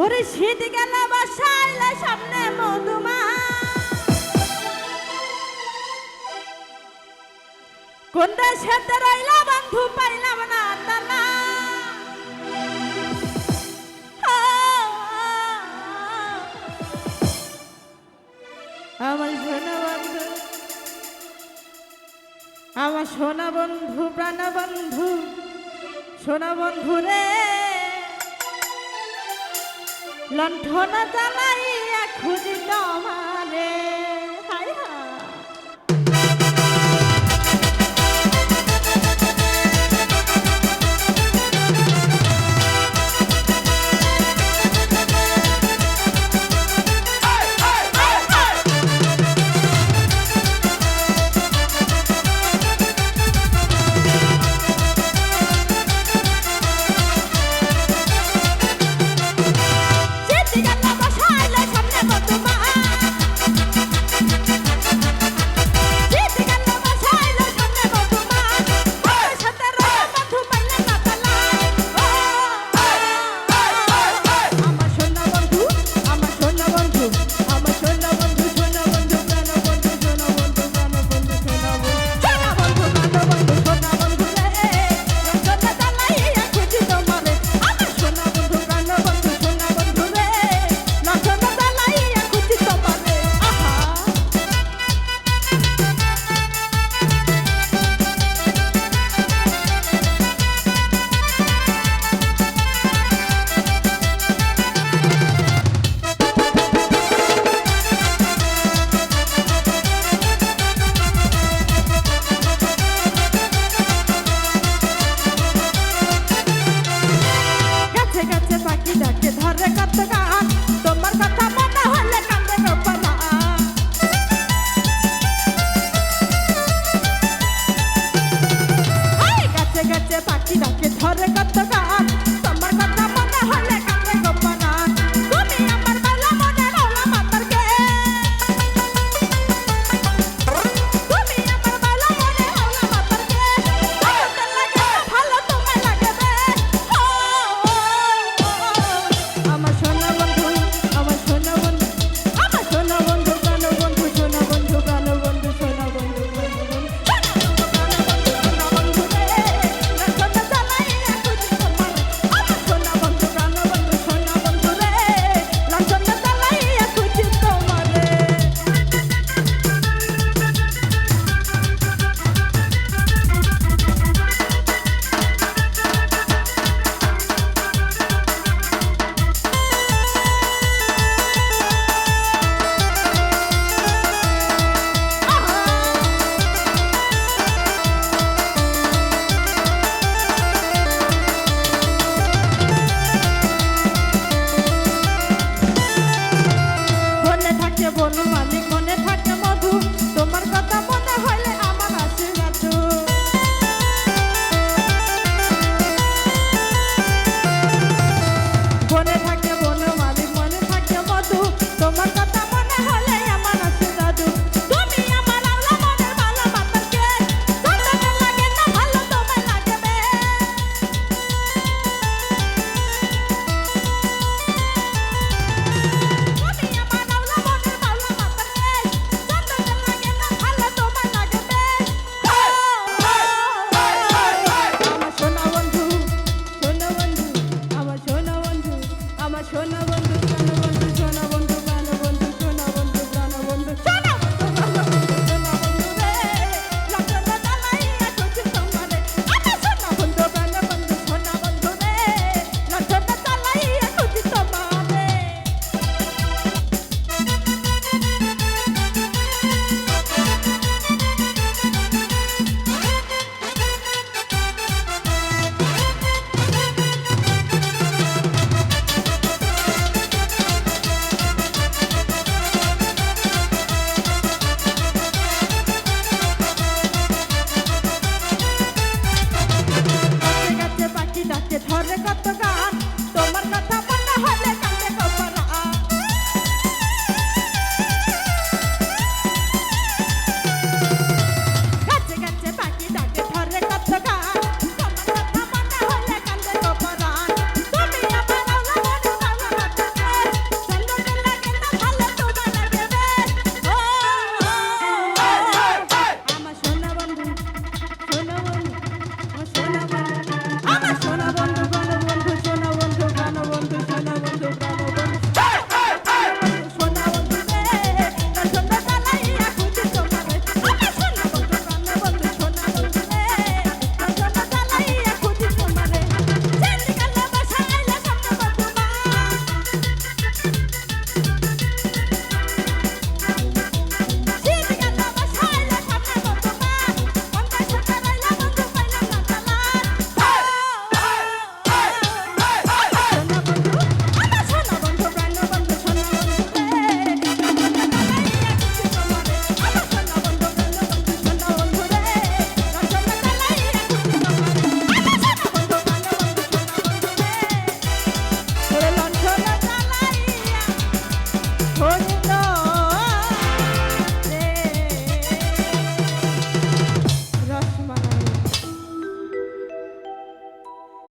ওরে শীত গেল বাসাইলে সামনে মধুমা। কোন দেশেতে রইলা বন্ধু, পাইলাম না তালা আমার সোনা বন্ধু, আমার সোনা বন্ধু, প্রাণ বন্ধু, সোনা বন্ধু রে। লণ্ঠন চালাইয়া খুঁজি তোমারে